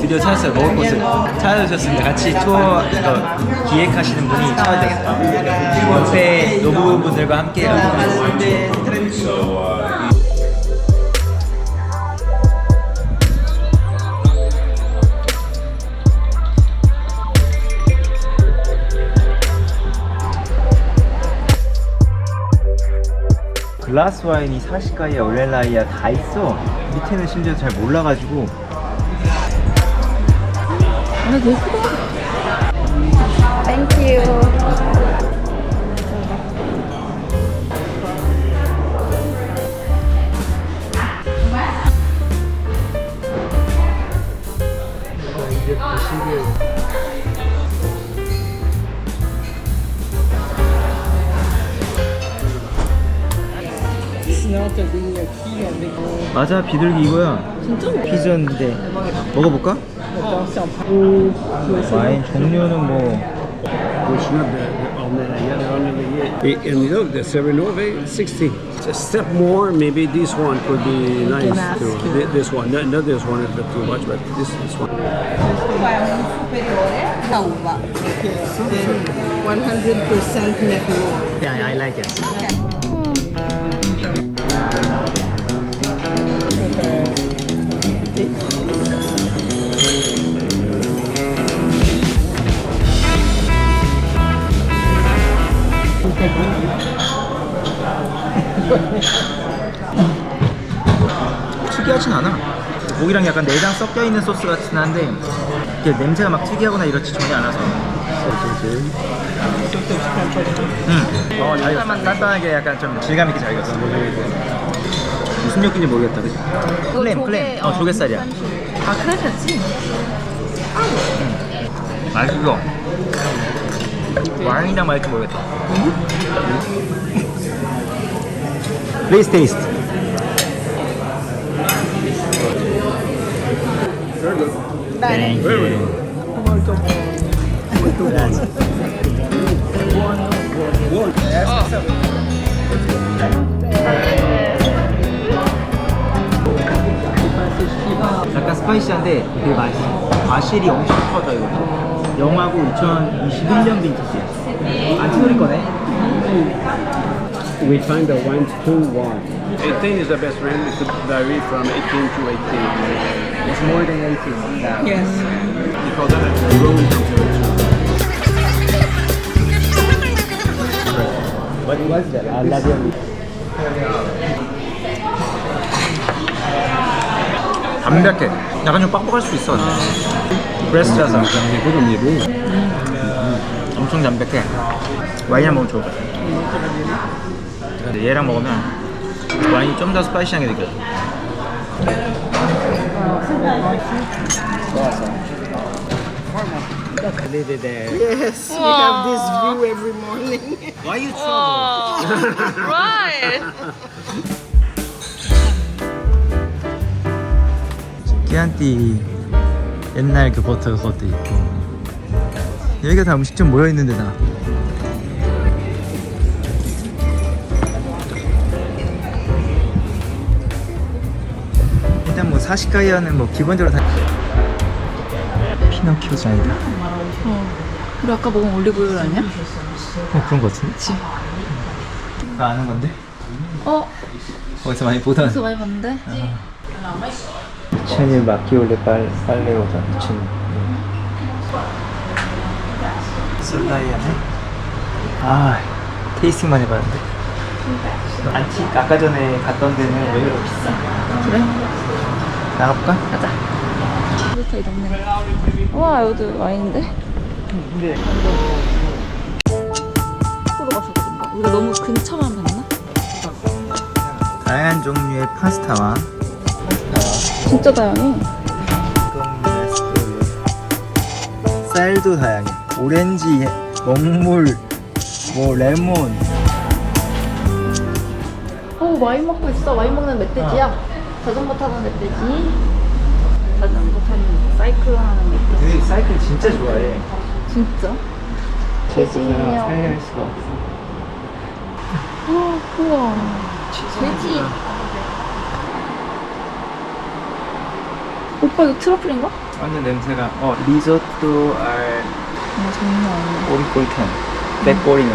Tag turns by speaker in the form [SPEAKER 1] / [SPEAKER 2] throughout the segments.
[SPEAKER 1] 드디어 찾았어요. 먹을 곳을 찾아주셨습니다. 같이 투어 이거 기획하시는 분이 찾아주셨어요. 옆에 노부분들과 함께 글라스 와인이 40가이야 올렐라이야 다 있어 밑에는 심지어 잘 몰라가지고
[SPEAKER 2] 되게 크다. 땡큐.
[SPEAKER 1] 맞아 비둘기 이거야.
[SPEAKER 2] 진짜?
[SPEAKER 1] 피자인데 먹어볼까? 와인 종류는 뭐
[SPEAKER 3] Which one? The, the Almeria, the Almeria. And you know, the Serenove, 60. It's a step more, maybe this one could be nice
[SPEAKER 2] ask
[SPEAKER 3] too.
[SPEAKER 2] you.
[SPEAKER 3] Thi- This one, not, not this one, it's a bit too much, but this, this one.
[SPEAKER 4] La uva. 100% Merlot.
[SPEAKER 1] Yeah, I like it. 특이하진 않아. 고기랑 약간 내장 섞여 있는 소스 같긴 한데 이게 냄새가 막 특이하거나 이렇지 전혀 않아서. 응. 어, 잘 익었어. 단단하게 약간 좀 질감 있게 잘 익었어. 무슨 육인지 모르겠다, 그치? 플레임, 플레임. 어, 조개살이야.
[SPEAKER 2] 아, 크래커지?
[SPEAKER 1] 맛있어. 와인이랑 맛있지 모르겠다. Please taste. Thank you. 약간 스파이시한데 되게 맛있어. 과실이 엄청 커져 이거. 영하고 2021년 빈티지야. 안 찌그릴 거네.
[SPEAKER 3] We find the wines too warm. 18 is the best brand. It could vary from 18 to 18.
[SPEAKER 1] It's more than 18. Yeah.
[SPEAKER 4] Yes.
[SPEAKER 3] We call that a room temperature.
[SPEAKER 1] What was that? 아, 라비올리. 담백해. 약간 좀 빡빡할 수 있어. 브레스라서. 엄청 담백해. 와인이랑 먹으면 좋을 것 같아. 근데 얘랑 먹으면 와인이 좀 더 스파이시하게 느껴져.
[SPEAKER 4] Yes, we have this view every morning.
[SPEAKER 1] Why you trouble?
[SPEAKER 2] right.
[SPEAKER 1] 끼안띠 옛날 그 버터 그것도 있고 여기가 다 음식점 모여 있는 데다 일단 뭐 사시카이아는 뭐 기본적으로 다 피노키오 잔이다
[SPEAKER 2] 어. 우리 아까 먹은 올리브오일 아니야?
[SPEAKER 1] 어 그런 거 같은데?
[SPEAKER 2] 그치.
[SPEAKER 1] 나 아는 건데?
[SPEAKER 2] 어?
[SPEAKER 1] 거기서 많이 보던
[SPEAKER 2] 그래서 많이 봤는데?
[SPEAKER 1] 2000일 마키올레 빨, 빨래오다 2000일 솔라이아네 아 테이스팅만 해봤는데 안티 아까 전에 갔던 데는 의외로 비싸
[SPEAKER 2] 그래?
[SPEAKER 1] 나가볼까?
[SPEAKER 2] 가자. 이. 와, 여기도 와인인데?
[SPEAKER 1] 근데
[SPEAKER 2] 거꾸로 가서 그런가? 우리가 너무 근처만 봤나?
[SPEAKER 1] 다양한 종류의 파스타와
[SPEAKER 2] 진짜 다양해.
[SPEAKER 1] 쌀도 다양해 오렌지, 먹물, 뭐 레몬
[SPEAKER 2] 어, 와인 먹고 있어. 와인 먹는 멧돼지야. 자전거 타는 멧돼지. 자전거 타는 사이클 하는 멧돼지.
[SPEAKER 1] 근데 사이클 진짜 좋아해
[SPEAKER 2] 진짜? 돼지인형.
[SPEAKER 1] 살릴 수가 없어
[SPEAKER 2] 아, 우와. 돼지. 오빠 이거 트러플인가?
[SPEAKER 1] 완전 냄새가 어 리조또 알
[SPEAKER 2] 정말 장난 아니야.
[SPEAKER 1] 꼬리꼬리탄 백꼬리는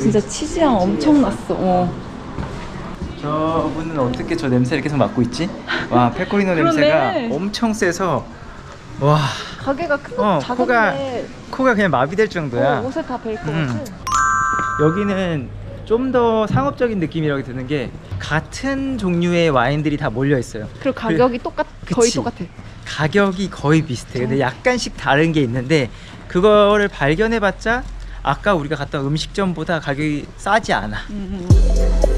[SPEAKER 2] 진짜 치즈향 엄청 났어. 어.
[SPEAKER 1] 저분은 어떻게 저 냄새를 계속 맡고 있지? 와 페코리노
[SPEAKER 2] 그러네.
[SPEAKER 1] 냄새가 엄청 세서 와
[SPEAKER 2] 가게가 큰거
[SPEAKER 1] 어,
[SPEAKER 2] 작은데
[SPEAKER 1] 코가 그냥 마비될 정도야
[SPEAKER 2] 어, 옷에 다 벨 것
[SPEAKER 1] 음.
[SPEAKER 2] 같아.
[SPEAKER 1] 여기는 좀 더 상업적인 느낌이라고 드는 게 같은 종류의 와인들이 다 몰려 있어요
[SPEAKER 2] 그리고 가격이 똑같 거의
[SPEAKER 1] 그치.
[SPEAKER 2] 똑같아.
[SPEAKER 1] 가격이 거의 비슷해 근데 약간씩 다른 게 있는데 그거를 발견해봤자 아까 우리가 갔던 음식점보다 가격이 싸지 않아
[SPEAKER 2] 음, 음.